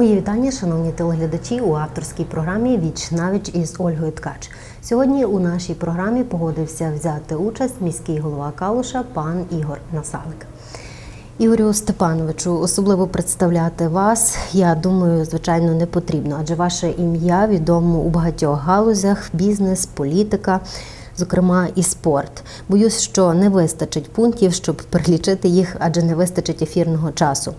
Мої вітання, шановні телеглядачі, у авторській програмі Віч навіч із Ольгою Ткач. Сьогодні у нашій програмі погодився взяти участь міський голова Калуша пан Ігор Насалик. Ігорю Степановичу, особливо представляти вас, я думаю, звичайно, не потрібно, адже ваше ім'я відомо у багатьох галузях: бізнес, політика, зокрема і спорт. Боюсь, що не вистачить пунктів, щоб перелічити їх, адже не вистачить ефірного часу.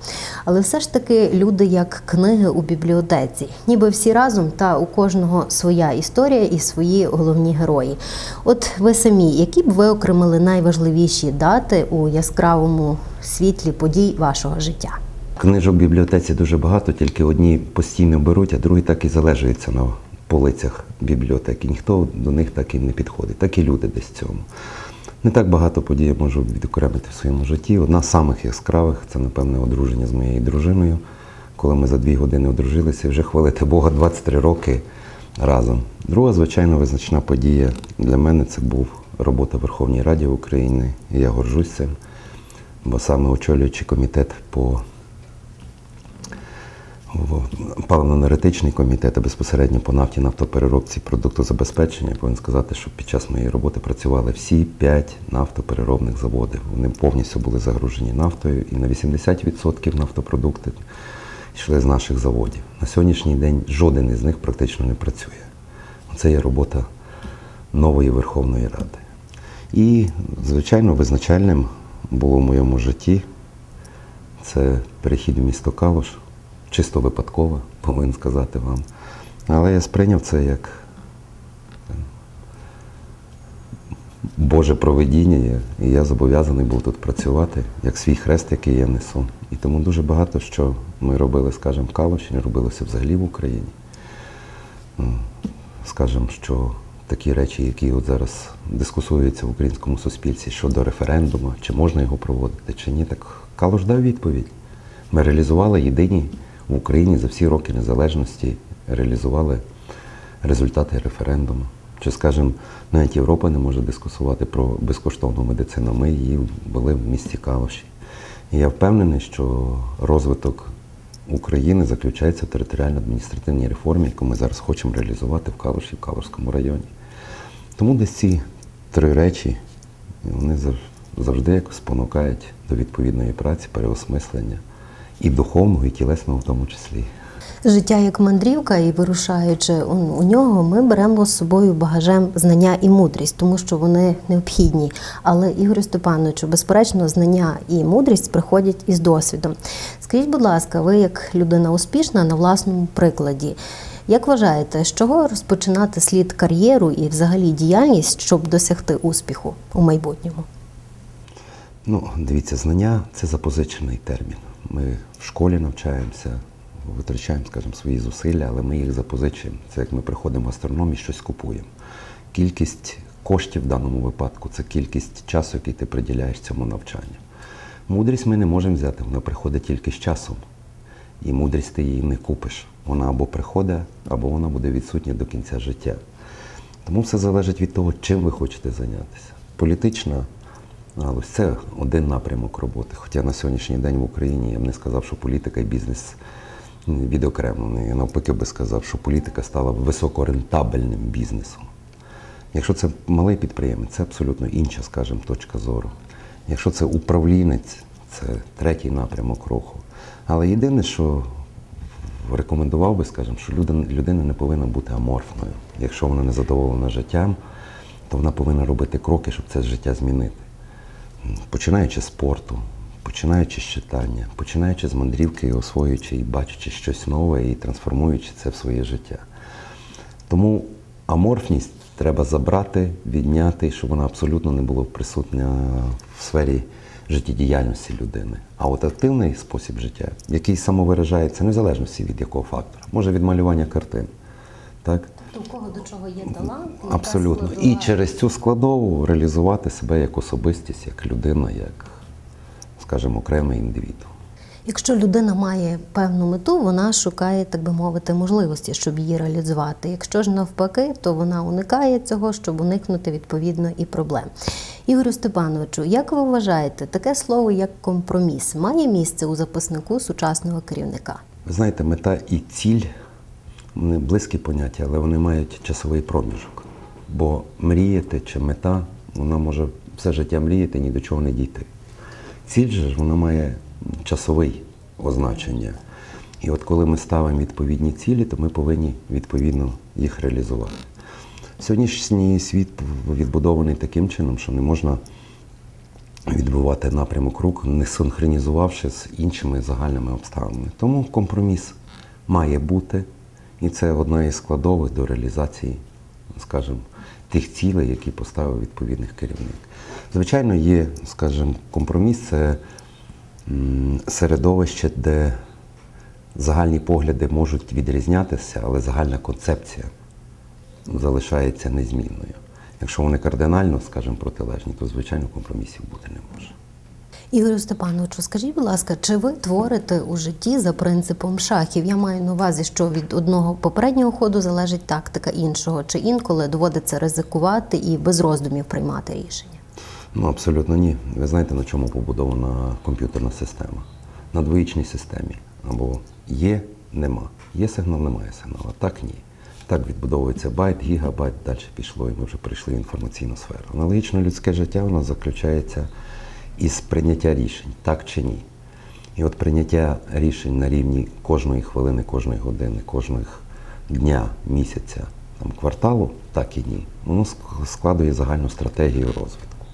Але все ж таки люди як книги у бібліотеці, ніби всі разом, та у кожного своя історія і свої головні герої. От ви самі, які б ви окремили найважливіші дати у яскравому світлі подій вашого життя? Книжок в бібліотеці дуже багато, тільки одні постійно беруть, а другі так і залежуються на полицях бібліотеки. Ніхто до них так і не підходить, так і люди десь цьому. Не так багато подій я можу відокремити в своєму житті. Одна з самих яскравих це, напевне, одруження з моєю дружиною, коли ми за дві години одружилися, вже хвалити Бога 23 роки разом. Друга, звичайно, визначна подія для мене це був робота в Верховній Раді України. І я горжусь цим, бо саме очолюючи комітет по в паливно-енергетичний комітет, а безпосередньо по нафті, нафтопереробці, продуктозабезпечення, повинен сказати, що під час моєї роботи працювали всі п'ять нафтопереробних заводів. Вони повністю були загружені нафтою, і на 80% нафтопродукти йшли з наших заводів. На сьогоднішній день жоден із них практично не працює. Це є робота нової Верховної Ради. І, звичайно, визначальним було в моєму житті це перехід в місто Калуш чисто випадково, повинен сказати вам. Але я сприйняв це як Боже проведіння, і я зобов'язаний був тут працювати, як свій хрест, який я несу. І тому дуже багато що ми робили, скажімо, в Калуші, робилося взагалі в Україні. Скажімо, що такі речі, які от зараз дискусуються в українському суспільстві щодо референдуму, чи можна його проводити, чи ні, так Калуш дав відповідь. Ми реалізували єдині в Україні за всі роки незалежності реалізували результати референдуму. Чи, скажімо, навіть Європа не може дискусувати про безкоштовну медицину. Ми її були в місті Калуші. І я впевнений, що розвиток України заключається в територіально-адміністративній реформі, яку ми зараз хочемо реалізувати в Калуші, в Калушському районі. Тому десь ці три речі вони завжди якось спонукають до відповідної праці, переосмислення і духовного, і тілесного в тому числі. Життя як мандрівка, і вирушаючи у нього, ми беремо з собою багажем знання і мудрість, тому що вони необхідні. Але Ігорю Степановичу, безперечно, знання і мудрість приходять із досвідом. Скажіть, будь ласка, ви як людина успішна на власному прикладі. Як вважаєте, з чого розпочинати слід кар'єру і взагалі діяльність, щоб досягти успіху у майбутньому? Ну, дивіться, знання це запозичений термін. Ми в школі навчаємося, витрачаємо, скажімо, свої зусилля, але ми їх запозичуємо. Це як ми приходимо в астроном і щось купуємо. Кількість коштів в даному випадку це кількість часу, який ти приділяєш цьому навчанню. Мудрість ми не можемо взяти, вона приходить тільки з часом. І мудрість ти її не купиш. Вона або приходить, або вона буде відсутня до кінця життя. Тому все залежить від того, чим ви хочете зайнятися. Політична галузь це один напрямок роботи. Хоча на сьогоднішній день в Україні я б не сказав, що політика і бізнес відокремлений. Я навпаки би сказав, що політика стала високорентабельним бізнесом. Якщо це малий підприємець, це абсолютно інша, скажімо, точка зору. Якщо це управлінець, це третій напрямок руху. Але єдине, що рекомендував би, скажімо, що людина не повинна бути аморфною. Якщо вона не задоволена життям, то вона повинна робити кроки, щоб це життя змінити починаючи з спорту, починаючи з читання, починаючи з мандрівки, і освоюючи і бачачи щось нове і трансформуючи це в своє життя. Тому аморфність треба забрати, відняти, щоб вона абсолютно не була присутня в сфері життєдіяльності людини. А от активний спосіб життя, який самовиражається незалежності від якого фактора, може від малювання картин. Так? Кого до чого є талант? Абсолютно. І через цю складову реалізувати себе як особистість, як людина, як, скажімо, окремий індивід. Якщо людина має певну мету, вона шукає, так би мовити, можливості, щоб її реалізувати. Якщо ж навпаки, то вона уникає цього, щоб уникнути відповідно і проблем. Ігорю Степановичу, як ви вважаєте, таке слово як компроміс має місце у записнику сучасного керівника? Ви знаєте, мета і ціль вони близькі поняття, але вони мають часовий проміжок. Бо мріяти чи мета, вона може все життя мріяти, ні до чого не дійти. Ціль же ж вона має часовий означення. І от коли ми ставимо відповідні цілі, то ми повинні відповідно їх реалізувати. Сьогоднішній світ відбудований таким чином, що не можна відбувати напрямок рук, не синхронізувавши з іншими загальними обставинами. Тому компроміс має бути, і це одна із складових до реалізації, скажімо, тих цілей, які поставив відповідний керівник. Звичайно, є, скажімо, компроміс це середовище, де загальні погляди можуть відрізнятися, але загальна концепція залишається незмінною. Якщо вони кардинально, скажімо, протилежні, то звичайно компромісів бути не може. Ігорю Степановичу, скажіть, будь ласка, чи ви творите у житті за принципом шахів? Я маю на увазі, що від одного попереднього ходу залежить тактика іншого, чи інколи доводиться ризикувати і без роздумів приймати рішення? Ну, абсолютно ні. Ви знаєте, на чому побудована комп'ютерна система? На двоїчній системі. Або є, нема. Є сигнал, немає сигналу. Так ні. Так відбудовується байт, гігабайт, далі пішло, і ми вже прийшли в інформаційну сферу. Аналогічно людське життя воно заключається із прийняття рішень, так чи ні. І от прийняття рішень на рівні кожної хвилини, кожної години, кожного дня, місяця, там, кварталу, так і ні. Воно складує загальну стратегію розвитку.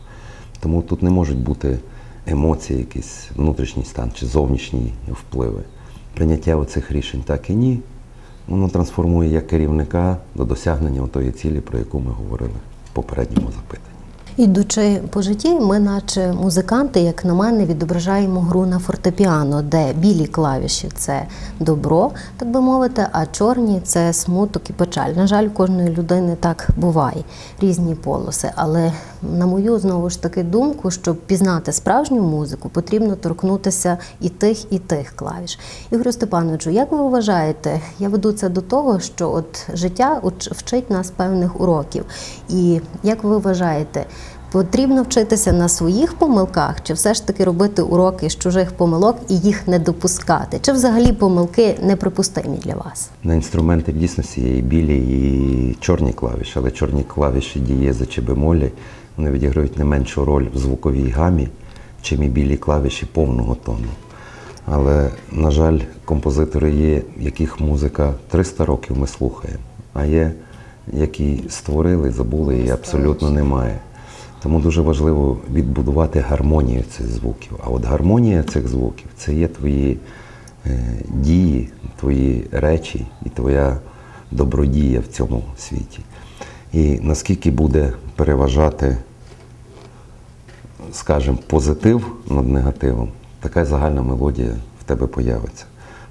Тому тут не можуть бути емоції, якийсь внутрішній стан чи зовнішні впливи. Прийняття оцих рішень так і ні. Воно трансформує як керівника до досягнення тої цілі, про яку ми говорили в попередньому запитанні. Ідучи по житті, ми, наче музиканти, як на мене, відображаємо гру на фортепіано, де білі клавіші це добро, так би мовити, а чорні це смуток і печаль. На жаль, кожної людини так буває, різні полоси. Але на мою знову ж таки думку, щоб пізнати справжню музику, потрібно торкнутися і тих, і тих клавіш. Ігорю Степановичу, як ви вважаєте, я веду це до того, що от життя вчить нас певних уроків. І як ви вважаєте, Потрібно вчитися на своїх помилках, чи все ж таки робити уроки з чужих помилок і їх не допускати? Чи взагалі помилки неприпустимі для вас? На інструменти в дійсності є і білі, і чорні клавіші, але чорні клавіші дієза чи бемолі вони відіграють не меншу роль в звуковій гамі, чим і білі клавіші повного тону. Але, на жаль, композитори є, яких музика 300 років ми слухаємо, а є, які створили, забули і абсолютно немає. Тому дуже важливо відбудувати гармонію цих звуків. А от гармонія цих звуків це є твої е, дії, твої речі і твоя добродія в цьому світі. І наскільки буде переважати, скажімо, позитив над негативом, така загальна мелодія в тебе появиться.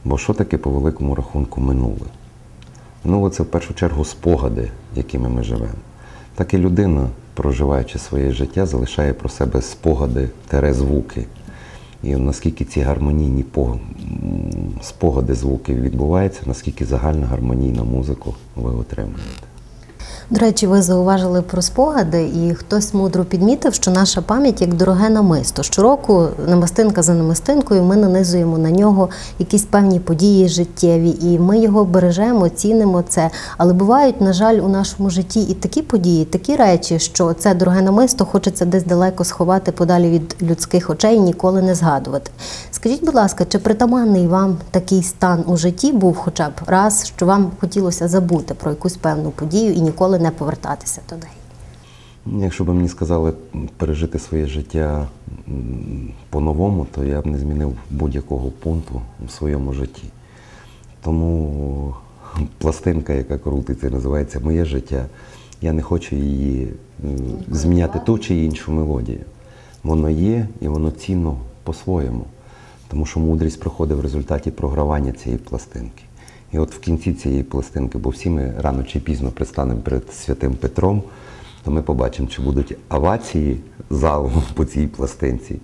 Бо що таке по великому рахунку минуле? Минуле це в першу чергу спогади, якими ми живемо. Так і людина, проживаючи своє життя, залишає про себе спогади, тере звуки. І наскільки ці гармонійні спогади звуків відбуваються, наскільки загальна гармонійна музику ви отримуєте. До речі, ви зауважили про спогади, і хтось мудро підмітив, що наша пам'ять як дороге намисто. Щороку намистинка за намистинкою ми нанизуємо на нього якісь певні події життєві, і ми його бережемо, цінимо це. Але бувають, на жаль, у нашому житті і такі події, такі речі, що це дороге намисто хочеться десь далеко сховати подалі від людських очей ніколи не згадувати. Скажіть, будь ласка, чи притаманний вам такий стан у житті був хоча б раз, що вам хотілося забути про якусь певну подію і ніколи не повертатися до неї? Якщо б мені сказали пережити своє життя по-новому, то я б не змінив будь-якого пункту в своєму житті. Тому пластинка, яка крутиться, називається Моє життя. Я не хочу її зміняти ту чи іншу мелодію. Воно є і воно цінно по-своєму. Тому що мудрість проходить в результаті програвання цієї пластинки. І от в кінці цієї пластинки, бо всі ми рано чи пізно пристанемо перед святим Петром, то ми побачимо, чи будуть авації залу по цій пластинці,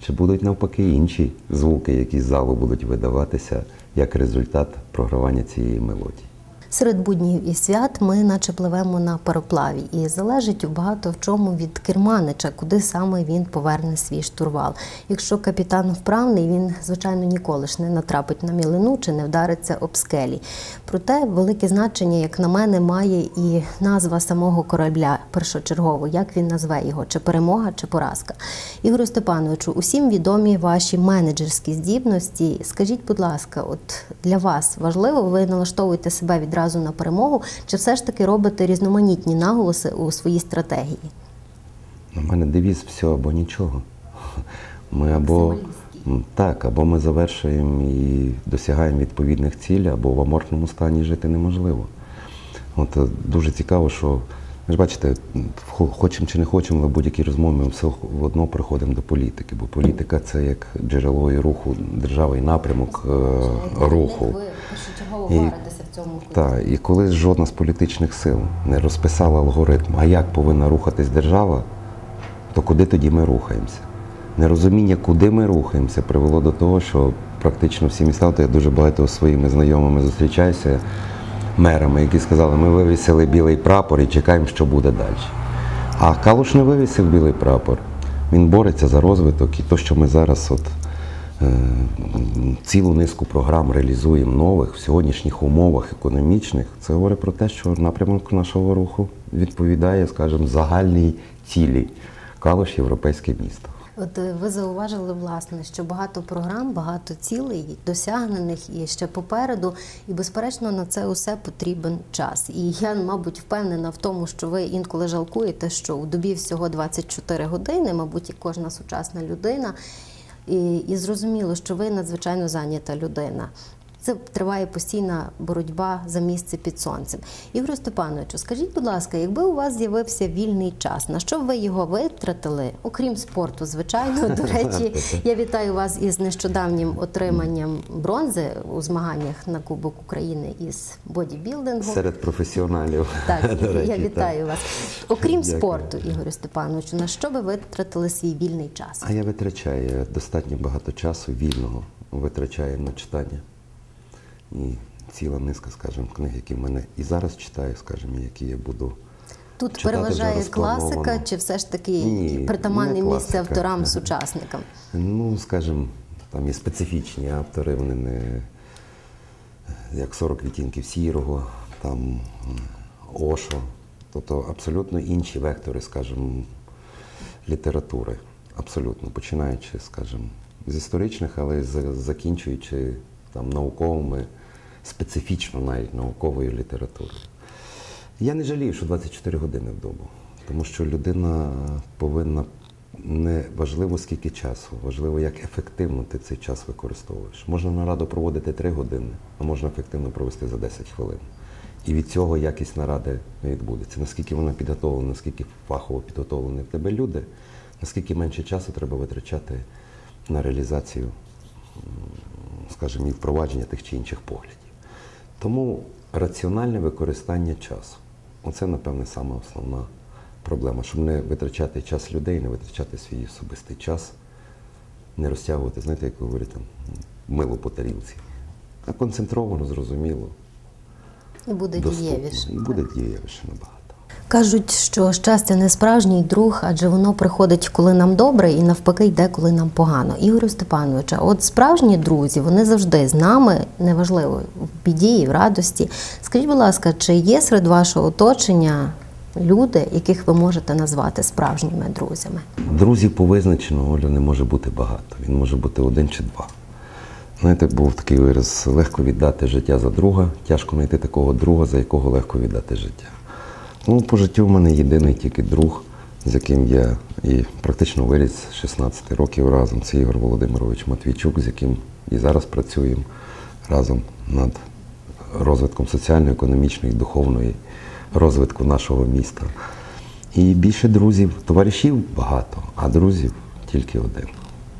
чи будуть навпаки інші звуки, які з залу будуть видаватися як результат програвання цієї мелодії. Серед буднів і свят ми наче пливемо на пароплаві, і залежить багато в чому від керманича, куди саме він поверне свій штурвал. Якщо капітан вправний, він звичайно ніколи ж не натрапить на мілину чи не вдариться об скелі. Проте велике значення, як на мене, має і назва самого корабля першочергово, як він назве його, чи перемога, чи поразка. Ігорю Степановичу, усім відомі ваші менеджерські здібності. Скажіть, будь ласка, от для вас важливо, ви налаштовуєте себе відразу на перемогу, чи все ж таки робите різноманітні наголоси у своїй стратегії? У мене девіз все або нічого. Ми або так, або ми завершуємо і досягаємо відповідних цілей, або в аморфному стані жити неможливо. От е, дуже цікаво, що ви ж бачите, хочемо чи не хочемо, в будь-якій розмові ми все одно приходимо до політики, бо політика це як джерело і руху держави і напрямок е, руху. Ви першочергово варитеся в цьому Так, і коли жодна з політичних сил не розписала алгоритм, а як повинна рухатись держава, то куди тоді ми рухаємося? Нерозуміння, куди ми рухаємося, привело до того, що практично всі міста, то я дуже багато своїми знайомими зустрічаюся, мерами, які сказали, ми вивісили білий прапор і чекаємо, що буде далі. А Калуш не вивісив білий прапор. Він бореться за розвиток і то, що ми зараз от, е, цілу низку програм реалізуємо нових в сьогоднішніх умовах економічних, це говорить про те, що напрямок нашого руху відповідає, скажімо, загальній цілі. Калуш європейське місто. От е, ви зауважили власне, що багато програм, багато цілей досягнених і ще попереду, і безперечно на це усе потрібен час. І я, мабуть, впевнена в тому, що ви інколи жалкуєте, що у добі всього 24 години, мабуть, і кожна сучасна людина. І, і зрозуміло, що ви надзвичайно зайнята людина. Це триває постійна боротьба за місце під сонцем. Ігорю Степановичу, скажіть, будь ласка, якби у вас з'явився вільний час, на що б ви його витратили, окрім спорту, звичайно. До речі, я вітаю вас із нещодавнім отриманням бронзи у змаганнях на Кубок України із бодібілдингу. Серед професіоналів. Так, до речі, я так. вітаю вас. Окрім Дякую. спорту, Ігорю Степановичу, на що би ви витратили свій вільний час? А я витрачаю достатньо багато часу вільного, витрачаю на читання. І ціла низка, скажімо, книг, які в мене і зараз читаю, скажімо, які я буду. Тут читати переважає класика, чи все ж таки Ні, притаманне не місце авторам, сучасникам? Ну, скажімо, там є специфічні автори, вони не як 40 відтінків сірого, там Ошо, тобто абсолютно інші вектори, скажімо, літератури. Абсолютно, починаючи, скажімо, з історичних, але закінчуючи там науковими, специфічно навіть науковою літературою. Я не жалію, що 24 години в добу, тому що людина повинна не важливо скільки часу, важливо, як ефективно ти цей час використовуєш. Можна нараду проводити 3 години, а можна ефективно провести за 10 хвилин. І від цього якість наради не відбудеться. Наскільки вона підготовлена, наскільки фахово підготовлені в тебе люди, наскільки менше часу треба витрачати на реалізацію, скажімо, і впровадження тих чи інших поглядів. Тому раціональне використання часу. Оце, напевне, саме основна проблема, щоб не витрачати час людей, не витрачати свій особистий час, не розтягувати, знаєте, як ви говорите, там, мило по тарілці. А концентровано, зрозуміло, І буде доступно. дієвіше. І буде дієвіше набагато. Кажуть, що щастя не справжній друг, адже воно приходить, коли нам добре, і навпаки йде, коли нам погано. Ігорю Степановича, от справжні друзі, вони завжди з нами, неважливо в біді і в радості. Скажіть, будь ласка, чи є серед вашого оточення люди, яких ви можете назвати справжніми друзями? Друзів по визначенню Олю не може бути багато. Він може бути один чи два. Знаєте, був такий вираз легко віддати життя за друга, тяжко знайти такого друга, за якого легко віддати життя. Ну, по життю в мене єдиний тільки друг, з яким я і практично виріс з 16 років разом. Це Ігор Володимирович Матвійчук, з яким і зараз працюємо разом над розвитком соціально-економічної духовної розвитку нашого міста. І більше друзів, товаришів багато, а друзів тільки один.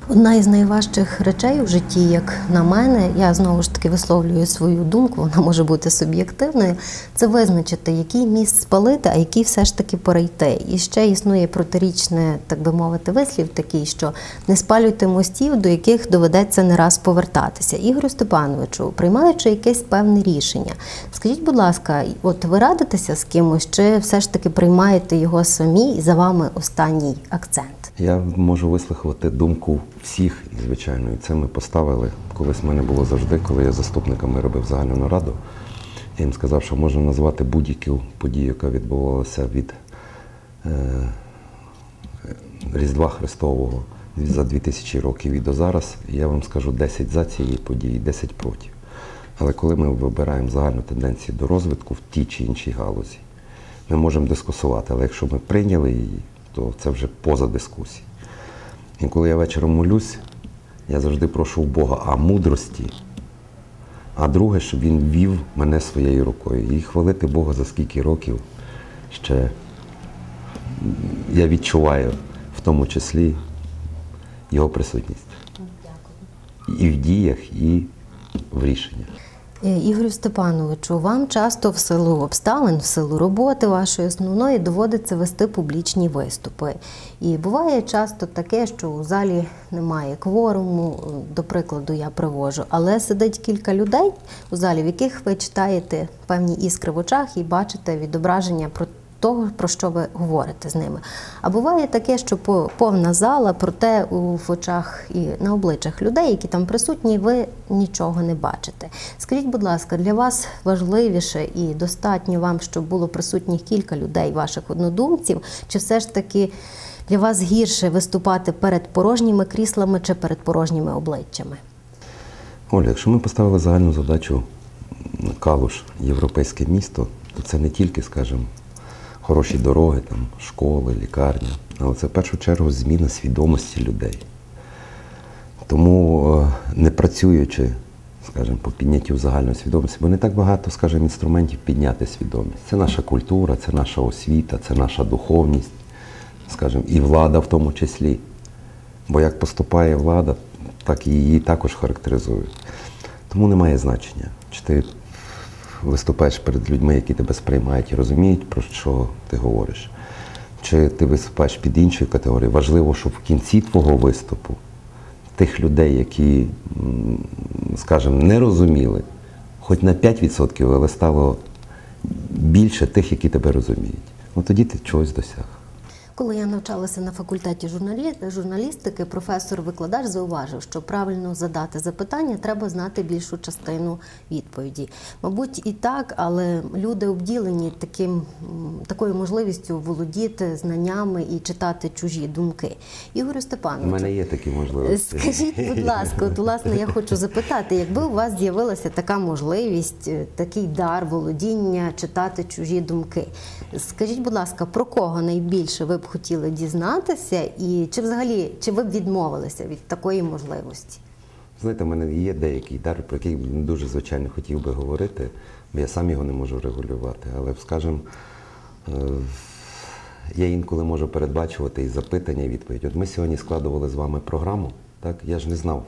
Одна із найважчих речей у житті, як на мене, я знову ж таки висловлюю свою думку, вона може бути суб'єктивною. Це визначити, який міст спалити, а який все ж таки перейти. І ще існує протирічне, так би мовити, вислів такий, що не спалюйте мостів, до яких доведеться не раз повертатися. Ігорю Степановичу, приймаючи якесь певне рішення, скажіть, будь ласка, от ви радитеся з кимось, чи все ж таки приймаєте його самі і за вами останній акцент? Я можу вислухати думку всіх, і звичайно, і це ми поставили. Колись в мене було завжди, коли я заступниками робив загальну нараду. Я їм сказав, що можна назвати будь-яку подію, яка відбувалася від е, Різдва Христового за 2000 років і до зараз. Я вам скажу 10 за цієї події, 10 проти. Але коли ми вибираємо загальну тенденцію до розвитку в тій чи іншій галузі, ми можемо дискусувати, але якщо ми прийняли її, то це вже поза дискусією. І коли я вечором молюсь, я завжди прошу у Бога а мудрості, а друге, щоб він вів мене своєю рукою. І хвалити Бога за скільки років ще я відчуваю в тому числі його присутність. І в діях, і в рішеннях. Е, Ігорю Степановичу, вам часто в силу обставин, в силу роботи вашої основної доводиться вести публічні виступи. І буває часто таке, що у залі немає кворуму, е, до прикладу, я привожу, але сидить кілька людей у залі, в яких ви читаєте певні іскри в очах і бачите відображення про того, про що ви говорите з ними. А буває таке, що по- повна зала, проте в очах і на обличчях людей, які там присутні, ви нічого не бачите. Скажіть, будь ласка, для вас важливіше і достатньо вам, щоб було присутніх кілька людей, ваших однодумців, чи все ж таки для вас гірше виступати перед порожніми кріслами чи перед порожніми обличчями? Оля, якщо ми поставили загальну задачу Калуш, європейське місто, то це не тільки, скажімо, хороші дороги, там, школи, лікарні, але це в першу чергу зміна свідомості людей. Тому е, не працюючи, скажімо, по підняттю загальної свідомості, бо не так багато, скажімо, інструментів підняти свідомість. Це наша культура, це наша освіта, це наша духовність, скажімо, і влада в тому числі. Бо як поступає влада, так і її також характеризують. Тому немає значення, чи ти виступаєш перед людьми, які тебе сприймають і розуміють, про що ти говориш. Чи ти виступаєш під іншою категорією. Важливо, щоб в кінці твого виступу тих людей, які, скажімо, не розуміли, хоч на 5%, але стало більше тих, які тебе розуміють. От тоді ти чогось досяг. Коли я навчалася на факультеті журналістики, професор-викладач зауважив, що правильно задати запитання, треба знати більшу частину відповіді. Мабуть, і так, але люди обділені таким, такою можливістю володіти знаннями і читати чужі думки. Ігорю У мене є такі можливості. Скажіть, будь ласка, от власне я хочу запитати, якби у вас з'явилася така можливість, е, такий дар володіння читати чужі думки. Скажіть, будь ласка, про кого найбільше ви б хотіли дізнатися, і чи взагалі чи ви б відмовилися від такої можливості? Знаєте, в мене є деякий дар, про який не дуже звичайно хотів би говорити, бо я сам його не можу регулювати. Але, скажімо, е, я інколи можу передбачувати і запитання, і відповідь. От ми сьогодні складували з вами програму, так? Я ж не знав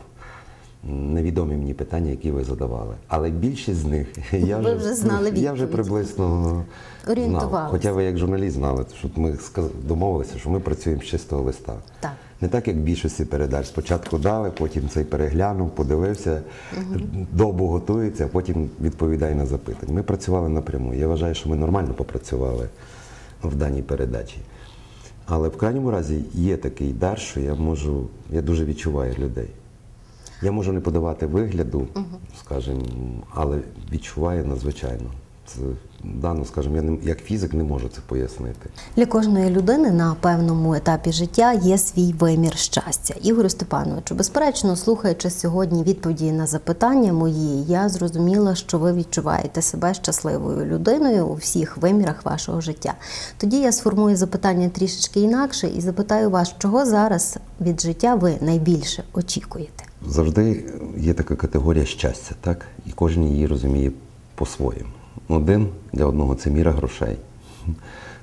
невідомі мені питання, які ви задавали. Але більшість з них я Ви вже знали Я вже приблизно знав. Хоча ви як журналіст знали, щоб ми домовилися, що ми працюємо з чистого листа. Так. Не так, як більшості передач. Спочатку дали, потім цей переглянув, подивився, добу готується, а потім відповідає на запитання. Ми працювали напряму. Я вважаю, що ми нормально попрацювали в даній передачі. Але в крайньому разі є такий дар, що я можу, я дуже відчуваю людей. Я можу не подавати вигляду, скажімо, але відчуваю надзвичайно. Це дано, скажімо, я не, як фізик не можу це пояснити. Для кожної людини на певному етапі життя є свій вимір щастя. Ігорю Степановичу, безперечно, слухаючи сьогодні відповіді на запитання мої, я зрозуміла, що ви відчуваєте себе щасливою людиною у всіх вимірах вашого життя. Тоді я сформую запитання трішечки інакше і запитаю вас, чого зараз від життя ви найбільше очікуєте. Завжди є така категорія щастя, так? І кожен її розуміє по-своєму. Один для одного це міра грошей,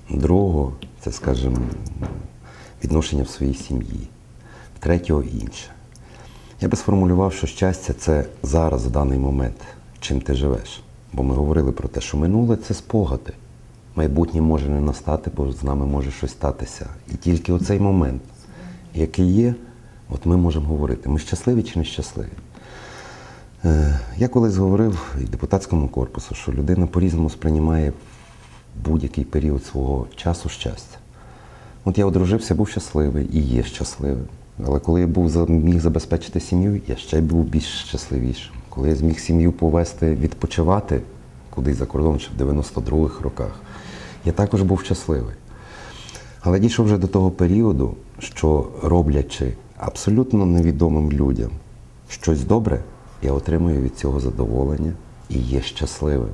другого це, скажімо, відношення в своїй сім'ї, третього інше. Я би сформулював, що щастя це зараз, в даний момент, чим ти живеш. Бо ми говорили про те, що минуле це спогади. Майбутнє може не настати, бо з нами може щось статися. І тільки оцей момент, який є, от ми можемо говорити, ми щасливі чи не щасливі. Е, Я колись говорив і депутатському корпусу, що людина по-різному сприймає будь-який період свого часу щастя. От я одружився, був щасливий і є щасливим. Але коли я був міг забезпечити сім'ю, я ще був більш щасливішим. Коли я зміг сім'ю повести відпочивати кудись за кордон, ще в 92-х роках, я також був щасливий. Але дійшов вже до того періоду, що роблячи абсолютно невідомим людям щось добре, я отримую від цього задоволення і є щасливим.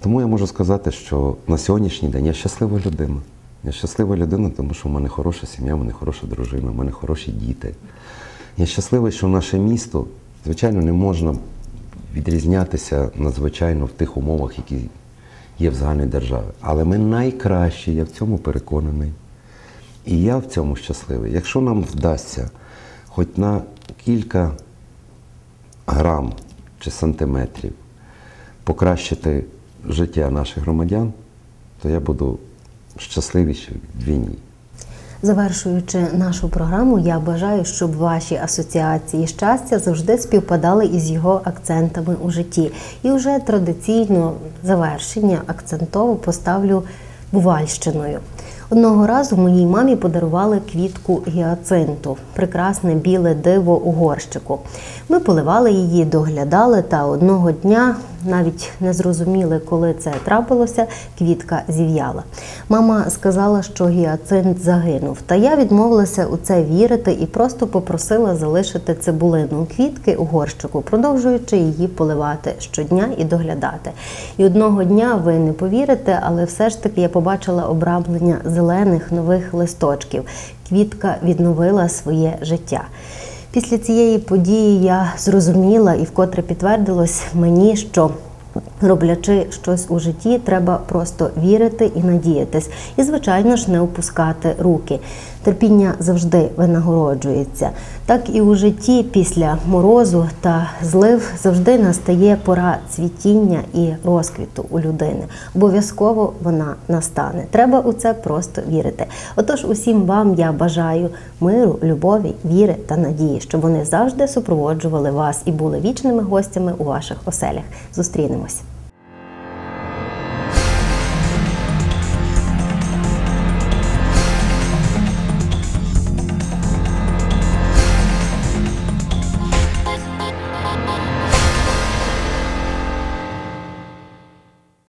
Тому я можу сказати, що на сьогоднішній день я щаслива людина. Я щаслива людина, тому що в мене хороша сім'я, в мене хороша дружина, в мене хороші діти. Я щасливий, що наше місто, звичайно, не можна відрізнятися надзвичайно в тих умовах, які є в загальній державі. Але ми найкращі, я в цьому переконаний. І я в цьому щасливий. Якщо нам вдасться хоч на кілька грам чи сантиметрів покращити життя наших громадян, то я буду щасливіший вдвійні. Завершуючи нашу програму, я бажаю, щоб ваші асоціації щастя завжди співпадали із його акцентами у житті. І вже традиційно завершення акцентово поставлю Бувальщиною. Одного разу моїй мамі подарували квітку гіацинту, прекрасне біле диво у горщику. Ми поливали її, доглядали, та одного дня навіть не зрозуміли, коли це трапилося, квітка зів'яла. Мама сказала, що гіацинт загинув. Та я відмовилася у це вірити і просто попросила залишити цибулину квітки у горщику, продовжуючи її поливати щодня і доглядати. І одного дня ви не повірите, але все ж таки я побачила обрамлення зелених нових листочків. Квітка відновила своє життя. Після цієї події я зрозуміла і вкотре підтвердилось мені, що роблячи щось у житті, треба просто вірити і надіятись. І, звичайно ж, не опускати руки. Терпіння завжди винагороджується. Так і у житті після морозу та злив завжди настає пора цвітіння і розквіту у людини. Обов'язково вона настане. Треба у це просто вірити. Отож, усім вам я бажаю миру, любові, віри та надії, щоб вони завжди супроводжували вас і були вічними гостями у ваших оселях. Почуємось.